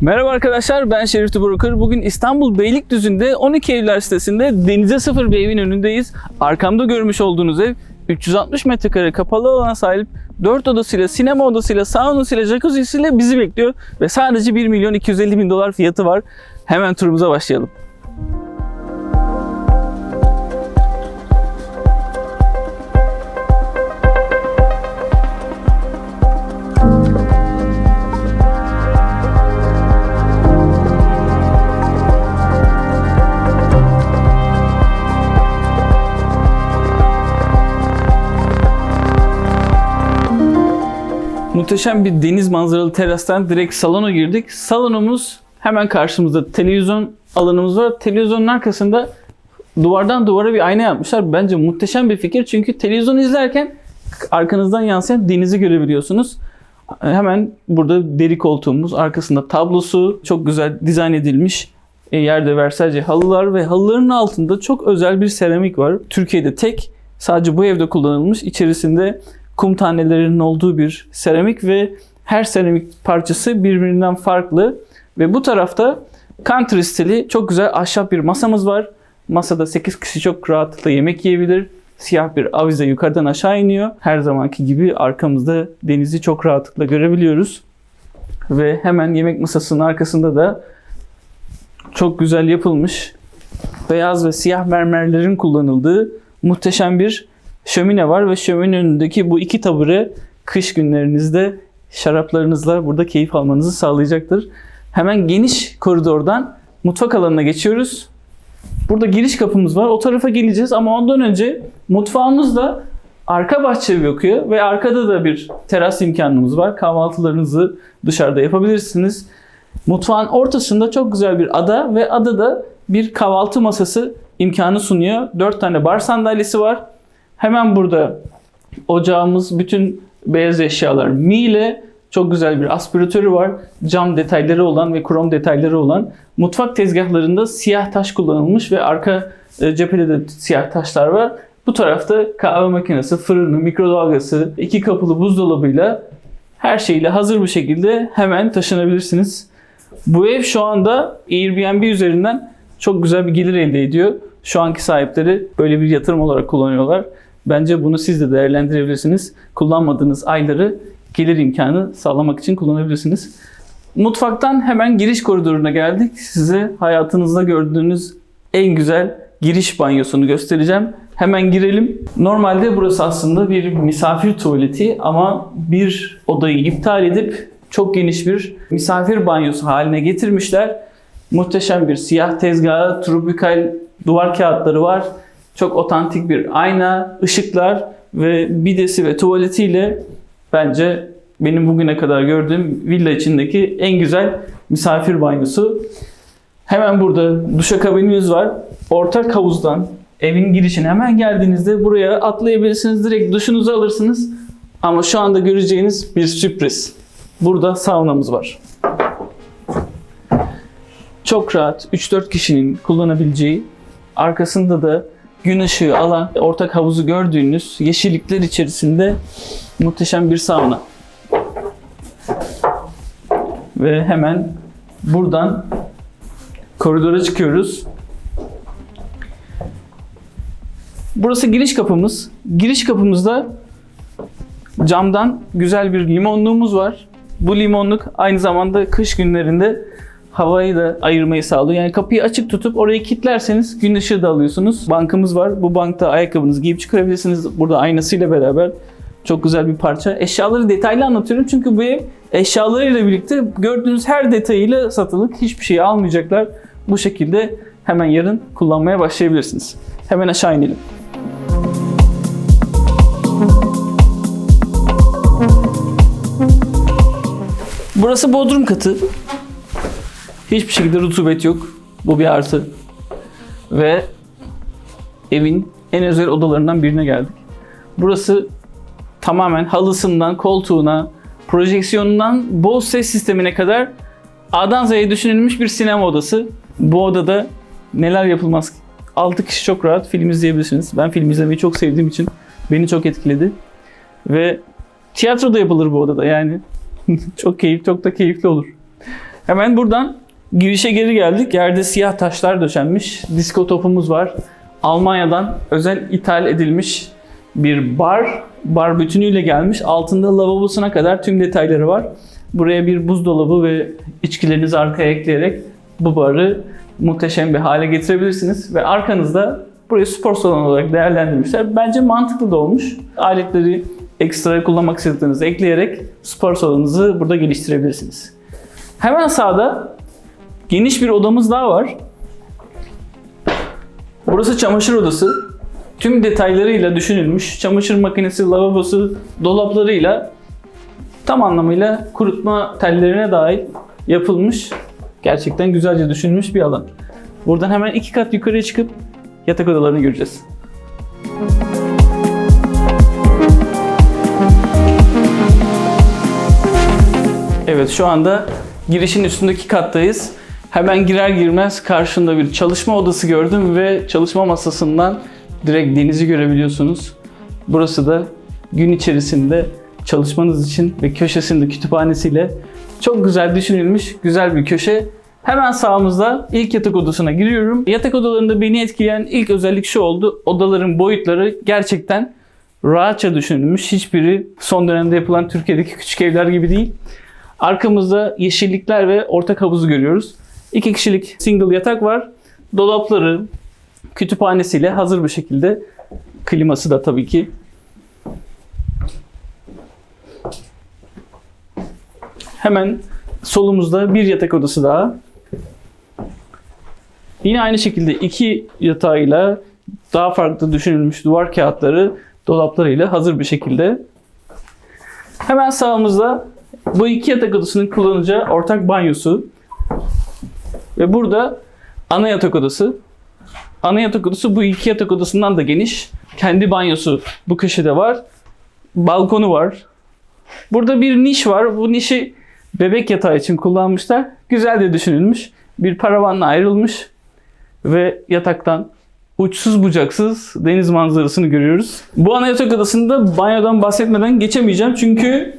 Merhaba arkadaşlar ben Şerif Tuburukır. Bugün İstanbul Beylikdüzü'nde 12 Evler sitesinde denize sıfır bir evin önündeyiz. Arkamda görmüş olduğunuz ev 360 metrekare kapalı alana sahip 4 odasıyla, sinema odasıyla, saunasıyla, jacuzzi'siyle bizi bekliyor. Ve sadece 1 milyon 250 bin dolar fiyatı var. Hemen turumuza başlayalım. Muhteşem bir deniz manzaralı terastan direkt salona girdik. Salonumuz hemen karşımızda televizyon alanımız var. Televizyonun arkasında duvardan duvara bir ayna yapmışlar. Bence muhteşem bir fikir. Çünkü televizyon izlerken arkanızdan yansıyan denizi görebiliyorsunuz. Hemen burada deri koltuğumuz, arkasında tablosu çok güzel dizayn edilmiş. E, yerde Versace halılar ve halıların altında çok özel bir seramik var. Türkiye'de tek, sadece bu evde kullanılmış. İçerisinde kum tanelerinin olduğu bir seramik ve her seramik parçası birbirinden farklı. Ve bu tarafta country stili çok güzel ahşap bir masamız var. Masada 8 kişi çok rahatlıkla yemek yiyebilir. Siyah bir avize yukarıdan aşağı iniyor. Her zamanki gibi arkamızda denizi çok rahatlıkla görebiliyoruz. Ve hemen yemek masasının arkasında da çok güzel yapılmış beyaz ve siyah mermerlerin kullanıldığı muhteşem bir şömine var ve şöminenin önündeki bu iki tabure kış günlerinizde şaraplarınızla burada keyif almanızı sağlayacaktır. Hemen geniş koridordan mutfak alanına geçiyoruz. Burada giriş kapımız var. O tarafa geleceğiz ama ondan önce mutfağımız da arka bahçeye bakıyor ve arkada da bir teras imkanımız var. Kahvaltılarınızı dışarıda yapabilirsiniz. Mutfağın ortasında çok güzel bir ada ve adada bir kahvaltı masası imkanı sunuyor. 4 tane bar sandalyesi var. Hemen burada ocağımız, bütün beyaz eşyalar Miele, çok güzel bir aspiratörü var. Cam detayları olan ve krom detayları olan. Mutfak tezgahlarında siyah taş kullanılmış ve arka e, cephede de siyah taşlar var. Bu tarafta kahve makinesi, fırını, mikrodalgası, iki kapılı buzdolabıyla her şeyle hazır bir şekilde hemen taşınabilirsiniz. Bu ev şu anda Airbnb üzerinden çok güzel bir gelir elde ediyor. Şu anki sahipleri böyle bir yatırım olarak kullanıyorlar. Bence bunu siz de değerlendirebilirsiniz. Kullanmadığınız ayları gelir imkanı sağlamak için kullanabilirsiniz. Mutfaktan hemen giriş koridoruna geldik. Size hayatınızda gördüğünüz en güzel giriş banyosunu göstereceğim. Hemen girelim. Normalde burası aslında bir misafir tuvaleti ama bir odayı iptal edip çok geniş bir misafir banyosu haline getirmişler. Muhteşem bir siyah tezgahı, tropikal duvar kağıtları var. Çok otantik bir ayna, ışıklar ve bidesi ve tuvaletiyle bence benim bugüne kadar gördüğüm villa içindeki en güzel misafir banyosu. Hemen burada duşakabinimiz var. Ortak havuzdan evin girişine hemen geldiğinizde buraya atlayabilirsiniz. Direkt duşunuzu alırsınız. Ama şu anda göreceğiniz bir sürpriz. Burada saunamız var. Çok rahat 3-4 kişinin kullanabileceği, arkasında da gün ışığı alan ortak havuzu gördüğünüz yeşillikler içerisinde muhteşem bir sauna. Ve hemen buradan koridora çıkıyoruz. Burası giriş kapımız. Giriş kapımızda camdan güzel bir limonluğumuz var. Bu limonluk aynı zamanda kış günlerinde havayı da ayırmayı sağlıyor. Yani kapıyı açık tutup orayı kilitlerseniz gün ışığı da alıyorsunuz. Bankımız var. Bu bankta ayakkabınızı giyip çıkarabilirsiniz. Burada aynasıyla beraber çok güzel bir parça. Eşyaları detaylı anlatıyorum çünkü bu ev eşyalarıyla birlikte gördüğünüz her detayıyla satılık. Hiçbir şeyi almayacaklar. Bu şekilde hemen yarın kullanmaya başlayabilirsiniz. Hemen aşağı inelim. Burası bodrum katı. Hiçbir şekilde rutubet yok. Bu bir artı. Ve evin en özel odalarından birine geldik. Burası tamamen halısından koltuğuna, projeksiyonundan Bose ses sistemine kadar A'dan Z'ye düşünülmüş bir sinema odası. Bu odada neler yapılmaz ki? 6 kişi çok rahat film izleyebilirsiniz. Ben film izlemeyi çok sevdiğim için beni çok etkiledi. Ve tiyatro da yapılır bu odada yani. çok keyif, çok da keyifli olur. Hemen buradan girişe geri geldik. Yerde siyah taşlar döşenmiş. Disko topumuz var. Almanya'dan özel ithal edilmiş bir bar. Bar bütünüyle gelmiş. Altında lavabosuna kadar tüm detayları var. Buraya bir buzdolabı ve içkilerinizi arkaya ekleyerek bu barı muhteşem bir hale getirebilirsiniz. Ve arkanızda burayı spor salonu olarak değerlendirmişler. Bence mantıklı da olmuş. Aletleri ekstra kullanmak istediğinizi ekleyerek spor salonunuzu burada geliştirebilirsiniz. Hemen sağda geniş bir odamız daha var. Burası çamaşır odası. Tüm detaylarıyla düşünülmüş. Çamaşır makinesi, lavabosu, dolaplarıyla tam anlamıyla kurutma tellerine dahil yapılmış. Gerçekten güzelce düşünülmüş bir alan. Buradan hemen iki kat yukarıya çıkıp yatak odalarını göreceğiz. Evet şu anda girişin üstündeki kattayız. Hemen girer girmez karşında bir çalışma odası gördüm ve çalışma masasından direkt denizi görebiliyorsunuz. Burası da gün içerisinde çalışmanız için ve köşesinde kütüphanesiyle çok güzel düşünülmüş güzel bir köşe. Hemen sağımızda ilk yatak odasına giriyorum. Yatak odalarında beni etkileyen ilk özellik şu oldu. Odaların boyutları gerçekten rahatça düşünülmüş. Hiçbiri son dönemde yapılan Türkiye'deki küçük evler gibi değil. Arkamızda yeşillikler ve ortak havuzu görüyoruz. İki kişilik single yatak var. Dolapları, kütüphanesiyle hazır bir şekilde. Kliması da tabii ki. Hemen solumuzda bir yatak odası daha. Yine aynı şekilde iki yatağıyla daha farklı düşünülmüş duvar kağıtları dolaplarıyla hazır bir şekilde. Hemen sağımızda bu iki yatak odasının kullanacağı ortak banyosu. Ve burada ana yatak odası. Ana yatak odası bu iki yatak odasından da geniş. Kendi banyosu bu köşede var. Balkonu var. Burada bir niş var. Bu nişi bebek yatağı için kullanmışlar. Güzel de düşünülmüş. Bir paravanla ayrılmış. Ve yataktan uçsuz bucaksız deniz manzarasını görüyoruz. Bu ana yatak odasında banyodan bahsetmeden geçemeyeceğim. Çünkü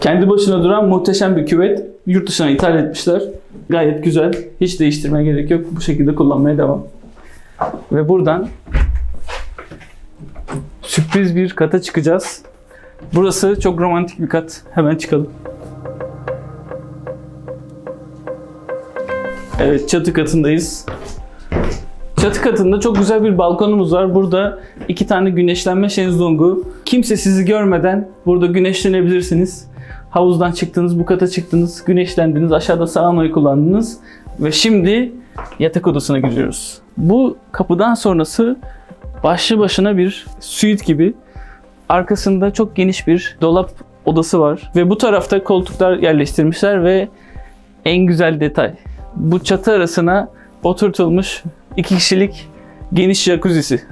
kendi başına duran muhteşem bir küvet. Yurt dışına ithal etmişler. Gayet güzel. Hiç değiştirmeye gerek yok. Bu şekilde kullanmaya devam. Ve buradan sürpriz bir kata çıkacağız. Burası çok romantik bir kat. Hemen çıkalım. Evet çatı katındayız. Çatı katında çok güzel bir balkonumuz var. Burada iki tane güneşlenme şezlongu. Kimse sizi görmeden burada güneşlenebilirsiniz. Havuzdan çıktınız, bu kata çıktınız, güneşlendiniz, aşağıda saunayı kullandınız. Ve şimdi yatak odasına giriyoruz. Bu kapıdan sonrası başlı başına bir suite gibi. Arkasında çok geniş bir dolap odası var. Ve bu tarafta koltuklar yerleştirmişler ve en güzel detay. Bu çatı arasına oturtulmuş iki kişilik geniş jacuzzi'si.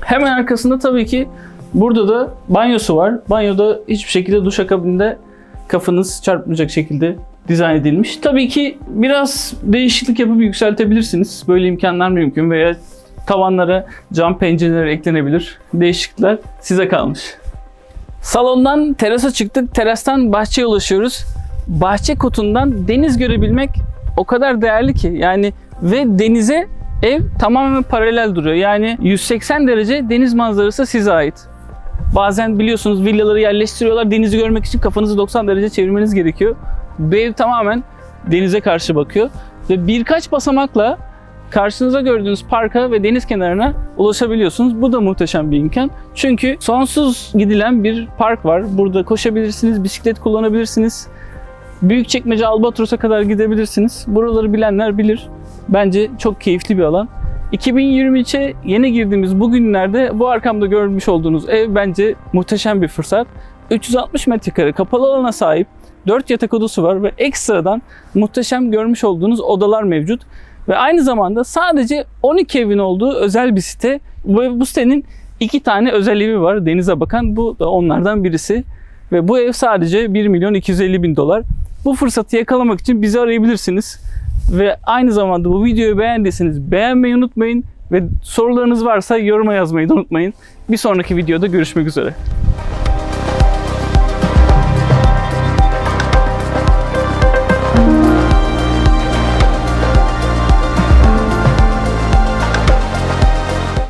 Hemen arkasında tabii ki burada da banyosu var. Banyoda hiçbir şekilde duşakabinde kafanız çarpmayacak şekilde dizayn edilmiş. Tabii ki biraz değişiklik yapıp yükseltebilirsiniz. Böyle imkanlar mümkün veya tavanlara cam pencereler eklenebilir. Değişiklikler size kalmış. Salondan terasa çıktık. Terastan bahçeye ulaşıyoruz. Bahçe kotundan deniz görebilmek o kadar değerli ki. Yani ve denize ev tamamen paralel duruyor. Yani 180 derece deniz manzarası size ait. Bazen biliyorsunuz villaları yerleştiriyorlar. Denizi görmek için kafanızı 90 derece çevirmeniz gerekiyor. Bu ev tamamen denize karşı bakıyor. Ve birkaç basamakla karşınıza gördüğünüz parka ve deniz kenarına ulaşabiliyorsunuz. Bu da muhteşem bir imkan. Çünkü sonsuz gidilen bir park var. Burada koşabilirsiniz, bisiklet kullanabilirsiniz. Büyükçekmece Albatros'a kadar gidebilirsiniz. Buraları bilenler bilir. Bence çok keyifli bir alan. 2023'e yeni girdiğimiz bu günlerde bu arkamda görmüş olduğunuz ev bence muhteşem bir fırsat. 360 metrekare kapalı alana sahip 4 yatak odası var ve ekstradan muhteşem görmüş olduğunuz odalar mevcut. Ve aynı zamanda sadece 12 evin olduğu özel bir site. Bu, bu sitenin iki tane özel evi var denize bakan. Bu da onlardan birisi. Ve bu ev sadece 1 milyon 250 bin dolar. Bu fırsatı yakalamak için bizi arayabilirsiniz. Ve aynı zamanda bu videoyu beğendiyseniz beğenmeyi unutmayın ve sorularınız varsa yoruma yazmayı da unutmayın. Bir sonraki videoda görüşmek üzere.